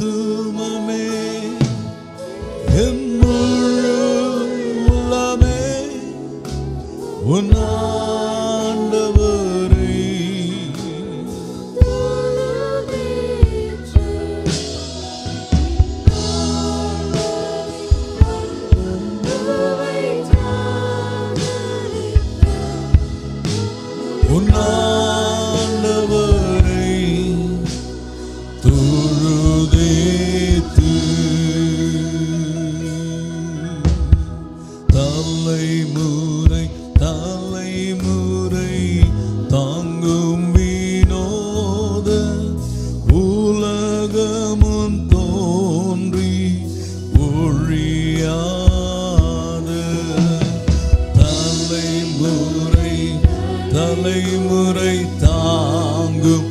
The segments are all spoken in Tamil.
ஆத்துமமே என் முழு உள்ளமே. உன் ஆண்டவரை. தலைமுறை தலைமுறை தாங்கும் வினோத உலகமும் தோன்றி ஒழியாத தலைமுறை தலைமுறை தாங்கும்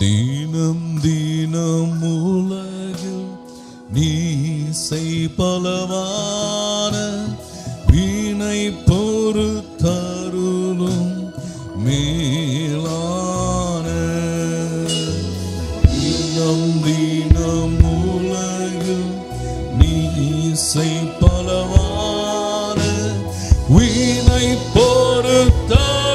தீனம் தீனம் உலகில் நீ செய்பலவான வீணை பொறுத்தருளும் மேலான தீனம் தீனம் உலகில் நீ செய்பலவான வீணை பொறுத்தருளும்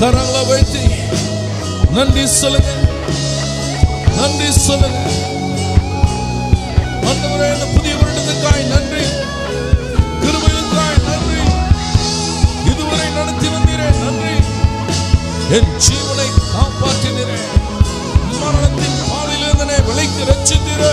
கரங்களை வைத்து நன்றி சொல்லுங்க. நன்றி சொல்லுங்க. ஆண்டவரே இந்த புதிய வருடத்துக்காய் நன்றி. கிருபையுக்காய் நன்றி. இதுவரை நடத்தி வந்தீரே நன்றி. என் ஜீவனை காப்பாற்றினீரே. மரணத்தின் பாலிலிருந்தனே விலைக்கு ரச்சித்தீரே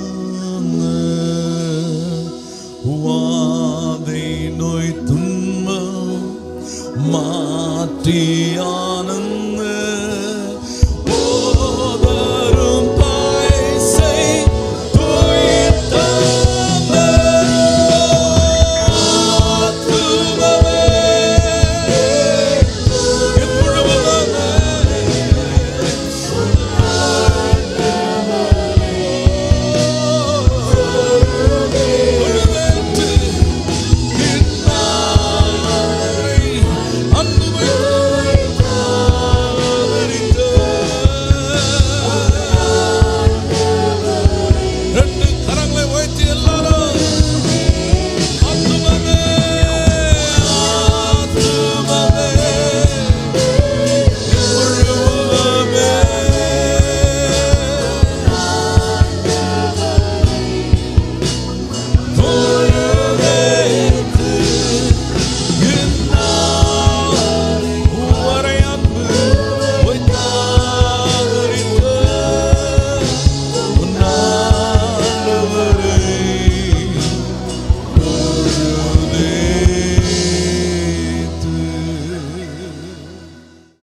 te